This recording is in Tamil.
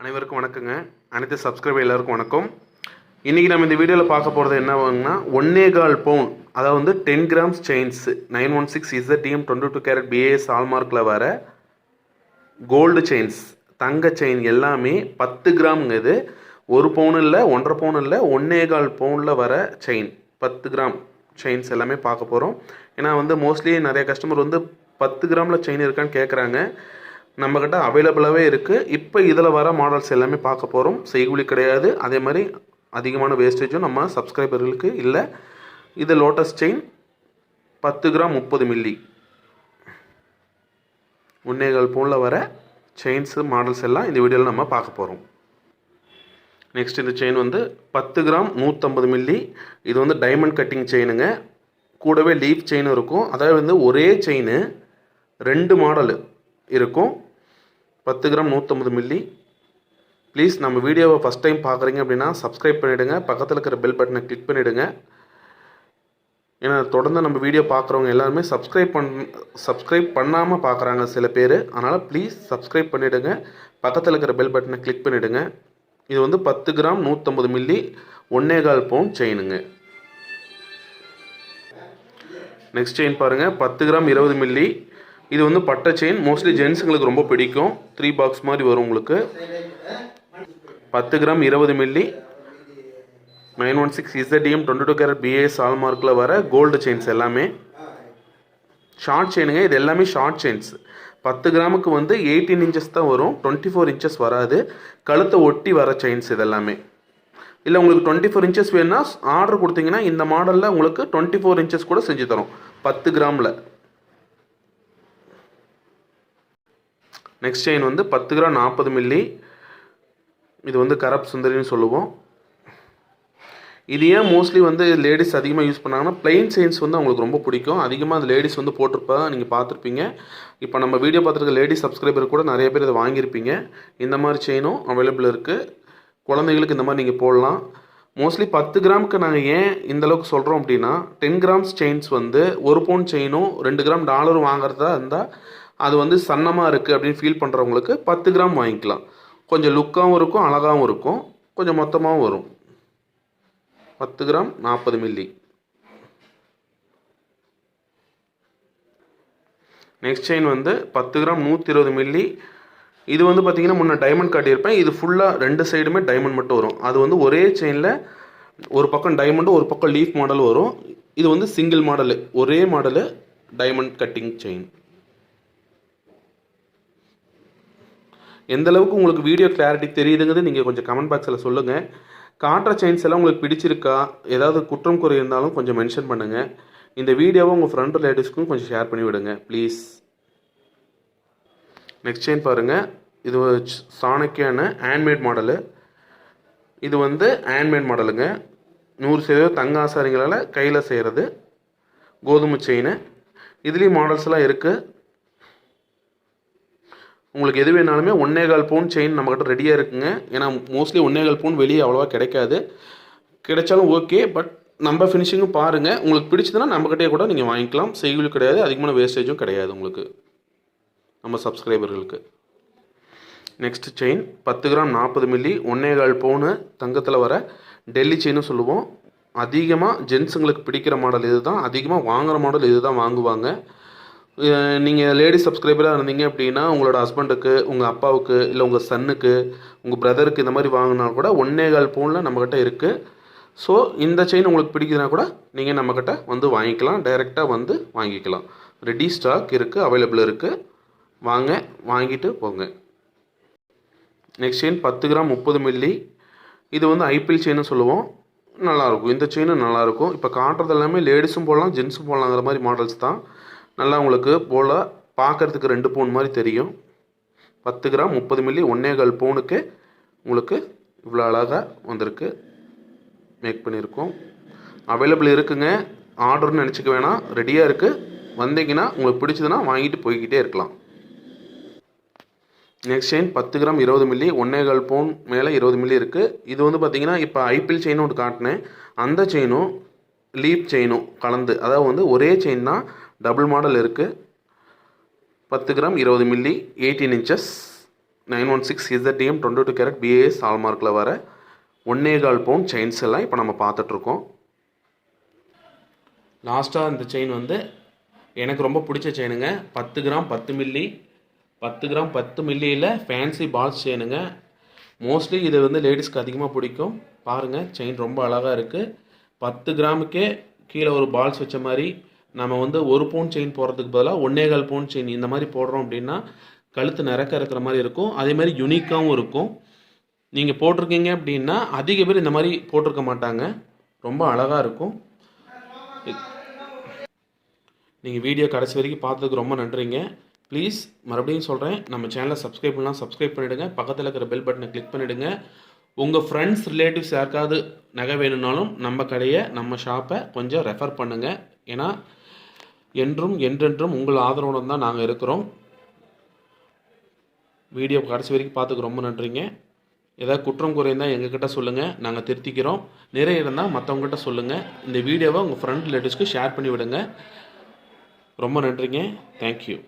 அனைவருக்கும் வணக்கங்க. அனைத்து சப்ஸ்கிரைபர் எல்லாருக்கும் வணக்கம். இன்றைக்கி நம்ம இந்த வீடியோவில் பார்க்க போகிறது என்ன வாங்கினா ஒன்னே கால் பவுன் அதாவது வந்து ten grams chains nine one six is DM twenty two carat BIS ஆல்மார்க்கில் வர கோல்டு செயின்ஸ் தங்க செயின் எல்லாமே பத்து கிராம்ங்க இது. ஒரு பவுன் இல்லை ஒன்றரை பவுன் இல்லை ஒன்னே கால் பவுனில் வர செயின் பத்து கிராம் செயின்ஸ் எல்லாமே பார்க்க போகிறோம் ஏன்னா வந்து மோஸ்ட்லி நிறைய கஸ்டமர் வந்து பத்து கிராமில் செயின் இருக்கான்னு கேட்குறாங்க நம்மக்கிட்ட அவைலபிளாகவே இருக்குது இப்போ இதில் வர மாடல்ஸ் எல்லாமே பார்க்க போகிறோம் செய்கூலி கிடையாது. அதே மாதிரி அதிகமான வேஸ்டேஜும் நம்ம சப்ஸ்கிரைபர்களுக்கு இல்லை. இது லோட்டஸ் செயின் பத்து கிராம் முப்பது மில்லி உன்னேகால் பவுனில் வர செயின்ஸு மாடல்ஸ் எல்லாம் இந்த வீடியோவில் நம்ம பார்க்க போகிறோம் நெக்ஸ்ட் இந்த செயின் வந்து பத்து கிராம் நூற்றம்பது மில்லி இது வந்து டைமண்ட் கட்டிங் செயினுங்க கூடவே லீஃப் செயினும் இருக்கும். அதாவது வந்து ஒரே செயின் ரெண்டு மாடலு இருக்கும். பத்து கிராம் நூற்றம்பது மில்லி ப்ளீஸ் நம்ம வீடியோவை ஃபஸ்ட் டைம் பார்க்குறீங்க அப்படின்னா சப்ஸ்கிரைப் பண்ணிவிடுங்க பக்கத்தில் இருக்கிற பெல் பட்டனை கிளிக் பண்ணிவிடுங்க ஏன்னா தொடர்ந்து நம்ம வீடியோ பார்க்குறவங்க எல்லாருமே சப்ஸ்கிரைப் பண் சப்ஸ்கிரைப் பண்ணாமல் பார்க்குறாங்க சில பேர். அதனால் ப்ளீஸ் சப்ஸ்கிரைப் பண்ணிவிடுங்க பக்கத்தில் இருக்கிற பெல் பட்டனை கிளிக் பண்ணிவிடுங்க இது வந்து பத்து கிராம் நூற்றம்பது மில்லி ஒன்னே கால் பவுன் செயினுங்க. நெக்ஸ்ட் செயின் பாருங்கள் பத்து கிராம் இருபது மில்லி இது வந்து பட்டை செயின் மோஸ்ட்லி ஜென்ஸுங்களுக்கு ரொம்ப பிடிக்கும். த்ரீ பாக்ஸ் மாதிரி வரும் உங்களுக்கு. பத்து கிராம் இருபது மில்லி நைன் ஒன் சிக்ஸ் இசடிஎம் டுவெண்ட்டி டூ கேரட் பிஏஎஸ் ஆல்மார்க்கில் வர கோல்டு செயின்ஸ் எல்லாமே. ஷார்ட் செயினுங்க இது எல்லாமே ஷார்ட் செயின்ஸ் பத்து கிராமுக்கு வந்து எயிட்டீன் இன்ச்சஸ் தான் வரும். டுவெண்ட்டி ஃபோர் இன்ச்சஸ் வராது. கழுத்தை ஒட்டி வர செயின்ஸ் இதெல்லாமே இல்லை உங்களுக்கு டுவெண்ட்டி ஃபோர் இன்ச்சஸ் வேணுன்னா ஆர்டர் கொடுத்தீங்கன்னா இந்த மாடலில் உங்களுக்கு டுவெண்ட்டி ஃபோர் இன்ச்சஸ் கூட செஞ்சு தரோம். பத்து கிராமில். நெக்ஸ்ட் செயின் வந்து பத்து கிராம் நாற்பது மில்லி இது வந்து கரப் சுந்தரின்னு சொல்லுவோம். இது ஏன் மோஸ்ட்லி வந்து லேடிஸ் அதிகமாக யூஸ் பண்ணாங்கன்னா பிளெயின் செயின்ஸ் வந்து அவங்களுக்கு ரொம்ப பிடிக்கும். அதிகமாக அந்த லேடிஸ் வந்து போட்டிருப்பா நீங்கள் பார்த்துருப்பீங்க. இப்போ நம்ம வீடியோ பார்த்துருக்க லேடிஸ் சப்ஸ்கிரைபர் கூட நிறைய பேர் இதை வாங்கியிருப்பீங்க. இந்த மாதிரி செயினும் அவைலபிள் இருக்குது குழந்தைகளுக்கு இந்த மாதிரி நீங்கள் போடலாம். மோஸ்ட்லி பத்து கிராமுக்கு நாங்கள் ஏன் இந்த அளவுக்கு சொல்கிறோம் அப்படின்னா டென் கிராம்ஸ் செயின்ஸ் வந்து ஒரு பவுன் செயினும் ரெண்டு கிராம் டாலரும் வாங்குறதா இருந்தால் அது வந்து சன்னமாக இருக்குது அப்படின்னு ஃபீல் பண்ணுறவங்களுக்கு பத்து கிராம் வாங்கிக்கலாம். கொஞ்சம் லுக்காகவும் இருக்கும் அழகாகவும் இருக்கும். கொஞ்சம் மொத்தமாகவும் வரும். பத்து கிராம் நாற்பது மில்லி நெக்ஸ்ட் செயின் வந்து பத்து கிராம் நூற்றி இருபது மில்லி இது வந்து பார்த்தீங்கன்னா முன்னே டைமண்ட் காட்டியிருப்பேன். இது ஃபுல்லாக ரெண்டு சைடுமே டைமண்ட் மட்டும் வரும். அது வந்து ஒரே செயினில் ஒரு பக்கம் டைமண்டும் ஒரு பக்கம் லீஃப் மாடல் வரும். இது வந்து சிங்கிள் மாடலு ஒரே மாடலு டைமண்ட் கட்டிங் செயின் எந்த அளவுக்கு உங்களுக்கு வீடியோ கிளாரிட்டி தெரியுதுங்கிறது நீங்கள் கொஞ்சம் கமெண்ட் பாக்ஸில் சொல்லுங்கள் காட்டுற செயின்ஸ் எல்லாம் உங்களுக்கு பிடிச்சிருக்கா? ஏதாவது குற்றம் குறை இருந்தாலும் கொஞ்சம் மென்ஷன் பண்ணுங்கள் இந்த வீடியோவை உங்கள் ஃப்ரெண்ட் ரிலேட்டிவ்ஸ்க்கும் கொஞ்சம் ஷேர் பண்ணி விடுங்க ப்ளீஸ் நெக்ஸ்ட் செயின் பாருங்கள் இது சாணக்கியான ஹேண்ட்மேட் மாடலு இது வந்து ஹேண்ட்மேட் மாடலுங்க நூறு சதவீதம் தங்க ஆசாரிங்களால் கையில் செய்கிறது கோதுமை செயின் இதுலேயும் மாடல்ஸ்லாம் இருக்குது உங்களுக்கு எது வேணாலுமே ஒன்னே கால் பவுன் செயின் நம்மக்கிட்ட ரெடியாக இருக்குங்க. ஏன்னா மோஸ்ட்லி ஒன்னே கால் பவுன் வெளியே அவ்வளோவா கிடைக்காது. கிடைச்சாலும் ஓகே பட் நம்ம ஃபினிஷிங்கும் பாருங்கள் உங்களுக்கு பிடிச்சதுன்னா நம்மக்கிட்டே கூட நீங்கள் வாங்கிக்கலாம். செய்குலி கிடையாது. அதிகமான வேஸ்டேஜும் கிடையாது உங்களுக்கு. நம்ம சப்ஸ்கிரைபர்களுக்கு நெக்ஸ்ட் செயின் பத்து கிராம் நாற்பது மில்லி ஒன்னே கால் பவுனு தங்கத்தில் வர டெல்லி செயினும் சொல்லுவோம். அதிகமாக ஜென்ஸுங்களுக்கு பிடிக்கிற மாடல் இது தான் அதிகமாக வாங்குகிற மாடல் இது தான் வாங்குவாங்க. நீங்கள் லேடிஸ் சப்ஸ்கிரைபராக இருந்தீங்க அப்படின்னா உங்களோட ஹஸ்பண்டுக்கு உங்கள் அப்பாவுக்கு இல்லை உங்கள் சன்னுக்கு உங்கள் பிரதருக்கு இந்த மாதிரி வாங்கினா கூட ஒன்னே கால் பவுனில் நம்மக்கிட்ட இருக்குது ஸோ இந்த செயின் உங்களுக்கு பிடிக்குதுன்னா கூட நீங்கள் நம்மக்கிட்ட வந்து வாங்கிக்கலாம். டைரெக்டாக வந்து வாங்கிக்கலாம். ரெடி ஸ்டாக் இருக்குது அவைலபிள் இருக்குது வாங்க வாங்கிட்டு போங்க. நெக்ஸ்ட் செயின் பத்து கிராம் முப்பது மில்லி இது வந்து ஐபிஎல் செயின்னு சொல்லுவோம். நல்லாயிருக்கும் இந்த செயினும் நல்லாயிருக்கும் இப்போ காட்டுறது எல்லாமே லேடிஸும் போடலாம் ஜென்ஸும் போடலாங்கிற மாதிரி மாடல்ஸ் தான். நல்லா உங்களுக்கு போல் பார்க்குறதுக்கு ரெண்டு பவுன் மாதிரி தெரியும். பத்து கிராம் முப்பது மில்லி ஒன்னே கால் பவுனுக்கு உங்களுக்கு இவ்வளோ அழகாக வந்திருக்கு. மேக் பண்ணியிருக்கோம். அவைலபிள் இருக்குங்க. ஆர்டர்னு நினச்சிக்க வேணாம். ரெடியாக இருக்குது வந்தீங்கன்னா உங்களுக்கு பிடிச்சதுன்னா வாங்கிட்டு போய்கிட்டே இருக்கலாம். நெக்ஸ்ட் செயின் பத்து கிராம் இருபது மில்லி ஒன்னே கால் பவுன் மேலே இருபது மில்லி இருக்குது இது வந்து பார்த்தீங்கன்னா இப்போ ஐபிஎல் செயினும் ஒன்று காட்டினேன். அந்த செயினும் லீப் செயினும் கலந்து அதாவது வந்து ஒரே செயின் தான் டபுள் மாடல் இருக்குது பத்து கிராம் இருபது milli eighteen inches nine one six ZTM twenty two carat BIS ஹால்மார்க்கில் வர ஒன்னே கால் பவுன் செயின்ஸ் எல்லாம் இப்போ நம்ம பார்த்துட்ருக்கோம். லாஸ்ட்டாக இந்த செயின் வந்து எனக்கு ரொம்ப பிடிச்ச செயினுங்க பத்து கிராம் பத்து மில்லி பத்து கிராம் பத்து மில்லியில் ஃபேன்சி பால்ஸ் செயினுங்க மோஸ்ட்லி இது வந்து லேடிஸ்க்கு அதிகமாக பிடிக்கும். பாருங்கள் செயின் ரொம்ப அழகாக இருக்குது பத்து கிராமுக்கே கீழே ஒரு பால்ஸ் வச்ச மாதிரி நம்ம வந்து ஒரு பவுன் செயின் போடுறதுக்கு பதிலாக ஒன்னேகால் பவுன் செயின் இந்த மாதிரி போடுறோம் அப்படின்னா கழுத்து நிறக்க இருக்கிற மாதிரி இருக்கும். அதே மாதிரி யுனிக்காகவும் இருக்கும். நீங்கள் போட்டிருக்கீங்க அப்படின்னா அதிக பேர் இந்த மாதிரி போட்டிருக்க மாட்டாங்க. ரொம்ப அழகாக இருக்கும். நீங்கள் வீடியோ கடைசி வரைக்கும் பார்த்ததுக்கு ரொம்ப நன்றிங்க. ப்ளீஸ் மறுபடியும் சொல்கிறேன் நம்ம சேனலை சப்ஸ்கிரைப் பண்ணலாம். சப்ஸ்கிரைப் பண்ணிவிடுங்க பக்கத்தில் இருக்கிற பெல் பட்டனை கிளிக் பண்ணிவிடுங்க உங்கள் ஃப்ரெண்ட்ஸ் ரிலேட்டிவ்ஸ் யாருக்காவது நகை வேணும்னாலும் நம்ம கடையை நம்ம ஷாப்பை கொஞ்சம் ரெஃபர் பண்ணுங்கள் ஏன்னா என்றும் என்றென்றும் உங்கள் ஆதரவுடன் தான் நாங்கள் இருக்கிறோம். வீடியோ கடைசி வரைக்கும் பார்த்துக்கு ரொம்ப நன்றிங்க. ஏதாவது குற்றம் குறைந்தால் எங்ககிட்ட சொல்லுங்கள் நாங்கள் திருத்திக்கிறோம். நிறைய இருந்தால் மற்றவங்ககிட்ட சொல்லுங்கள் இந்த வீடியோவை உங்கள் ஃப்ரெண்ட் ரிலேட்டிவ்ஸ்க்கு ஷேர் பண்ணி விடுங்க. ரொம்ப நன்றிங்க. தேங்க்யூ